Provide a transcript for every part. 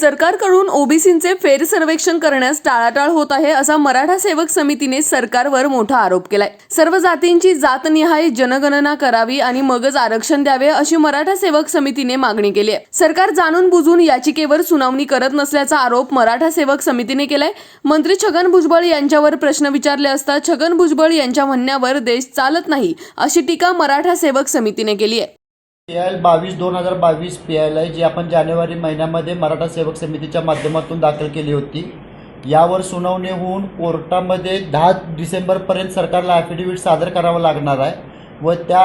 सरकारकडून ओबीसींचे फेरसर्वेक्षण करण्यास टाळाटाळ होत आहे असा मराठा सेवक समितीने सरकारवर मोठा आरोप केलाय. सर्व जातींची जातनिहाय जनगणना करावी आणि मगच आरक्षण द्यावे अशी मराठा सेवक समितीने मागणी केली आहे. सरकार जाणून बुजून याचिकेवर सुनावणी करत नसल्याचा आरोप मराठा सेवक समितीने केलाय. मंत्री छगन भुजबळ यांच्यावर प्रश्न विचारले असता छगन भुजबळ यांच्या म्हणण्यावर देश चालत नाही अशी टीका मराठा सेवक समितीने केली आहे. पी आय एल बावीस दोन हजार बावीस पी आय एल आहे जी आपण जानेवारी महिन्यामध्ये मराठा सेवक समितीच्या माध्यमातून दाखल केली होती. यावर सुनावणी होऊन कोर्टामध्ये दहा डिसेंबरपर्यंत सरकारला ॲफिडेव्हिट सादर करावं लागणार आहे व त्या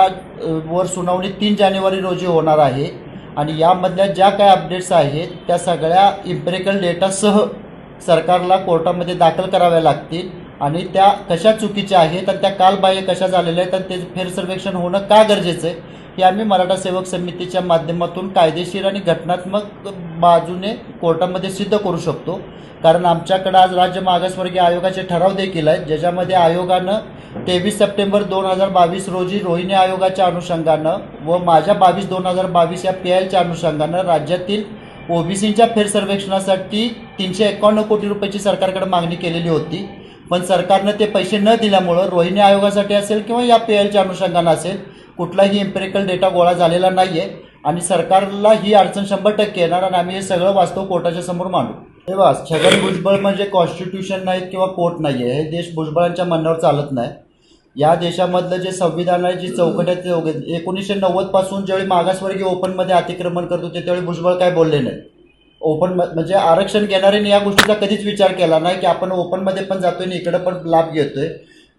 वर सुनावणी तीन जानेवारी रोजी होणार आहे. आणि यामधल्या ज्या काय अपडेट्स आहेत त्या सगळ्या इम्पेरिकल डेटासह सरकारला कोर्टामध्ये दाखल कराव्या लागतील. आणि त्या कशा चुकीच्या आहेत आणि त्या कालबाह्य कशा झालेल्या आहेत आणि ते फेरसर्वेक्षण होणं का गरजेचं आहे हे आम्ही मराठा सेवक समितीच्या माध्यमातून कायदेशीर आणि घटनात्मक बाजूने कोर्टामध्ये सिद्ध करू शकतो. कारण आमच्याकडं आज राज्य मागासवर्गीय आयोगाचे ठराव देखील आहेत ज्याच्यामध्ये आयोगानं तेवीस सप्टेंबर दोन हजार बावीस रोजी रोहिणी आयोगाच्या अनुषंगानं व माझ्या बावीस दोन हजार बावीस या पी एलच्या अनुषंगानं राज्यातील ओबीसींच्या फेरसर्वेक्षणासाठी तीनशे एकावन्न कोटी रुपयाची सरकारकडे मागणी केलेली होती. पण सरकारनं ते पैसे न दिल्यामुळं रोहिणी आयोगासाठी असेल किंवा या पी एलच्या अनुषंगानं असेल कुठलाही एम्पेरिकल डेटा गोळा झालेला नाही आहे आणि सरकारला ही अडचण शंभर टक्के येणार आणि आम्ही हे सगळं वास्तव कोर्टाच्या समोर मांडू. तेव्हा छगन भुजबळ म्हणजे कॉन्स्टिट्यूशन नाहीत किंवा कोर्ट नाही आहे हे देश भुजबळांच्या मनावर चालत नाही. या देशामधलं जे संविधान आहे जी चौकट आहे ते एकोणीसशे नव्वदपासून ज्यावेळी मागासवर्गीय ओपनमध्ये अतिक्रमण करत होते त्यावेळी भुजबळ काय बोलले नाही. ओपन म्हणजे आरक्षण घेणाऱ्यांनी या गोष्टीचा कधीच विचार केला नाही की आपण ओपनमध्ये पण जातोय आणि इकडं पण लाभ घेतोय.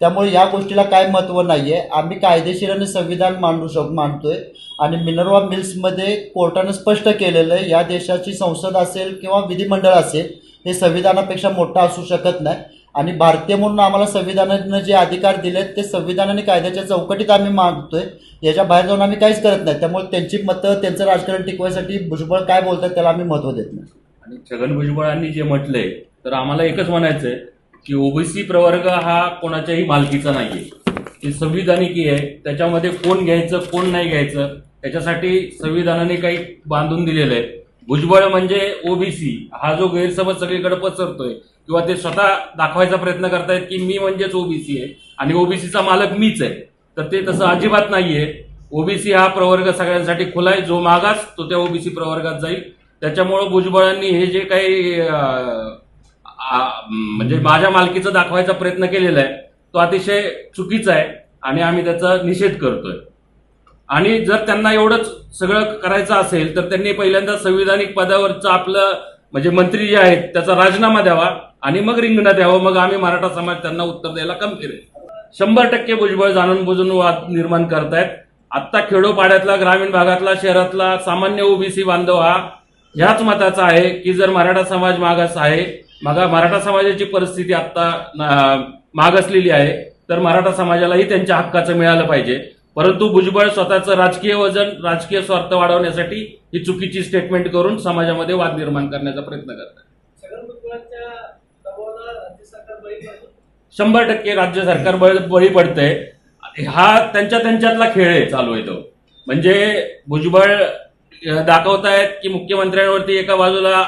त्यामुळे या गोष्टीला काय महत्त्व नाही आहे आम्ही कायदेशीर आणि संविधान मांडू शक मांडतोय. आणि मिनर्वा मिल्समध्ये कोर्टानं स्पष्ट केलेलं आहे या देशाची संसद असेल किंवा विधिमंडळ असेल हे संविधानापेक्षा मोठं असू शकत नाही. आणि भारतीय म्हणून आम्हाला संविधानानं जे अधिकार दिलेत ते संविधान आणि कायद्याच्या चौकटीत आम्ही मांडतोय. याच्या बाहेर जाऊन आम्ही काहीच करत नाही. त्यामुळे त्यांची मतं त्यांचं राजकारण टिकवायसाठी भुजबळ काय बोलतात त्याला आम्ही महत्त्व देत नाही. आणि छगन भुजबळांनी जे म्हटलंय तर आम्हाला एकच म्हणायचं आहे की ओबीसी प्रवर्ग हा कोणाच्याही मालकीचा नाहीये. ते संविधानिकी आहे. त्याच्यामध्ये कोण घ्यायचं कोण नाही घ्यायचं त्याच्यासाठी संविधानाने काही बांधून दिलेलं आहे भुजबळ म्हणजे ओबीसी. हा जो गैरसमज सगळीकडे पसरतोय किंवा ते स्वतः दाखवायचा प्रयत्न करतायत की मी म्हणजेच ओबीसी आहे आणि ओबीसीचा मालक मीच आहे. तर ते तसं अजिबात नाहीये. ओबीसी हा प्रवर्ग सगळ्यांसाठी खुला आहे. जो मागास तो त्या ओबीसी प्रवर्गात जाईल. त्याच्यामुळं भुजबळांनी हे जे काही म्हणजे माझ्या मालकीचा दाखवायचा प्रयत्न केलेला आहे. तो अतिशय चुकीचा आहे आणि आम्ही त्याचा निषेध करतोय. आणि जर त्यांना एवढंच सगळं करायचं असेल तर त्यांनी पहिल्यांदा संविधानिक पदावरचं आपलं म्हणजे मंत्री जे आहेत त्याचा राजीनामा द्यावा आणि मग रिंगणात द्यावं मग आम्ही मराठा समाज त्यांना उत्तर द्यायला कम केले शंभर टक्के भुजबळ जाणून बुजून वाद निर्माण करतायत. आत्ता खेडोपाड्यातला ग्रामीण भागातला शहरातला सामान्य ओबीसी बांधव हा ह्याच मताचा आहे की जर मराठा समाज मागास आहे मागा मराठा समाजाची परिस्थिती आत्ता अं, मागासलेली आहे. तर मराठा समाजालाही त्यांच्या हक्काचं मिळालं पाहिजे. परंतु भुजबळ स्वतःचं राजकीय वजन राजकीय स्वार्थ वाढवण्यासाठी ही चुकीची स्टेटमेंट करून समाजामध्ये वाद निर्माण करण्याचा प्रयत्न करतात. शंभर टक्के राज्य सरकार बळी पडतंय. हा त्यांच्या त्यांच्यातला खेळ आहे चालू आहे तो. म्हणजे भुजबळ दाखवतायत की मुख्यमंत्र्यांवरती एका बाजूला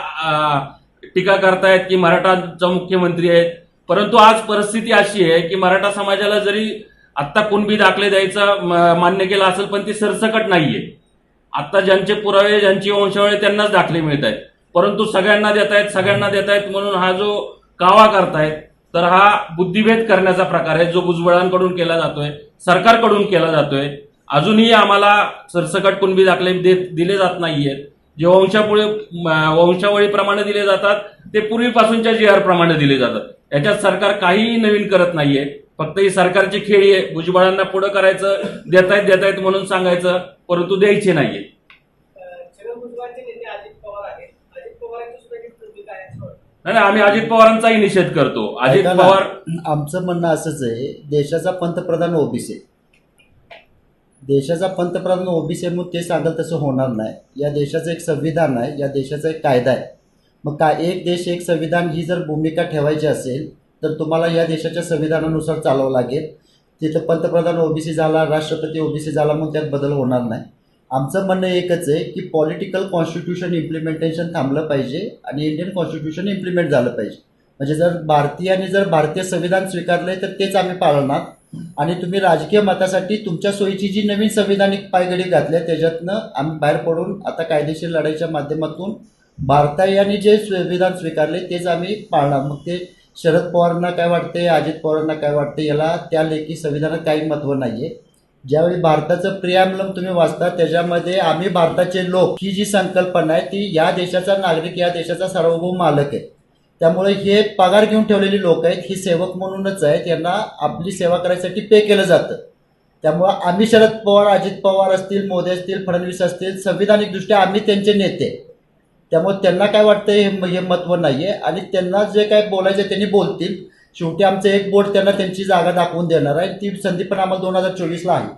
टीका करतायत की मराठाचा मुख्यमंत्री आहेत. परंतु आज परिस्थिती अशी आहे की मराठा समाजाला जरी आत्ता कुणबी दाखले द्यायचा मान्य केला असेल पण ती सरसकट नाहीये. आता ज्यांचे पुरावे ज्यांची वंशावळी त्यांनाच दाखले मिळत आहेत परंतु सगळ्यांना देत आहेत सगळ्यांना देत आहेत म्हणून हा जो कावा करतायत तर हा बुद्धिभेद करण्याचा प्रकार आहे जो भुजबळांकडून केला जातोय सरकारकडून केला जातोय. अजूनही आम्हाला सरसकट कुणबी दाखले देत दिले जात नाहीयेत. जे वंशापुढे म, वंशावळीप्रमाणे दिले जातात ते पूर्वीपासूनच्या जी आर प्रमाणे दिले जातात. याच्यात सरकार काहीही नवीन करत नाहीये. फक्त ही सरकारची खेळी आहे. भुजबळांना पुढे करायचं देतायत देतायत म्हणून सांगायचं परंतु द्यायचे नाहीये. अं, छगन भुजबळांचे नेते अजित पवार आहेत. अजित पवारांची सुद्धा ही भूमिका आहे याच्यावर. नाही नाही, आम्ही अजित पवारांचाही निषेध करतो. अजित पवार आमचं म्हणणं असंच आहे. देशाचा पंतप्रधान ओबीसी आहे. देशाचा पंतप्रधान ओबीसी आहे म्हणून ते सांगाल तसं होणार नाही. या देशाचं एक संविधान आहे या देशाचा एक कायदा आहे. मग का एक देश एक संविधान ही जर भूमिका ठेवायची असेल तर तुम्हाला या देशाच्या संविधानानुसार चालावं लागेल. तिथं पंतप्रधान ओबीसी झाला राष्ट्रपती ओबीसी झाला मग त्यात बदल होणार नाही. आमचं म्हणणं एकच आहे की पॉलिटिकल कॉन्स्टिट्यूशन इम्प्लिमेंटेशन थांबलं पाहिजे आणि इंडियन कॉन्स्टिट्यूशन इम्प्लिमेंट झालं पाहिजे. म्हणजे जर भारतीयांनी जर भारतीय संविधान स्वीकारलं तर तेच आम्ही पाळणार. आणि तुम्ही राजकीय मतासाठी तुमच्या सोयीची जी नवीन संविधानिक पायगडी घातली आहे, त्याच्यातनं आम्ही बाहेर पडून आता कायदेशीर लढाईच्या माध्यमातून भारतायांनी जे संविधान स्वीकारले तेच आम्ही पाळणार. मग ते शरद पवारांना काय वाटते अजित पवारांना काय वाटते याला त्या लेखी संविधानात काही महत्त्व नाही आहे ज्यावेळी भारताचं प्रियामलम तुम्ही वाचता त्याच्यामध्ये आम्ही भारताचे लोक ही जी संकल्पना आहे ती या देशाचा नागरिक या देशाचा सार्वभौम मालक आहे. त्यामुळे हे पगार घेऊन ठेवलेली लोक आहेत ही सेवक म्हणूनच आहेत यांना आपली सेवा करायसाठी पे केलं जातं. त्यामुळं आम्ही शरद पवार अजित पवार असतील मोदी असतील फडणवीस असतील संविधानिकदृष्ट्या आम्ही त्यांचे नेते. त्यामुळे त्यांना काय वाटतं हे हे महत्त्व नाही आहे आणि त्यांना जे काय बोलायचं त्यांनी बोलतील. शेवटी आमचं एक बोर्ड त्यांना त्यांची जागा दाखवून देणार आहे. ती संधी पण आम्हाला दोन हजार चोवीसला आहे.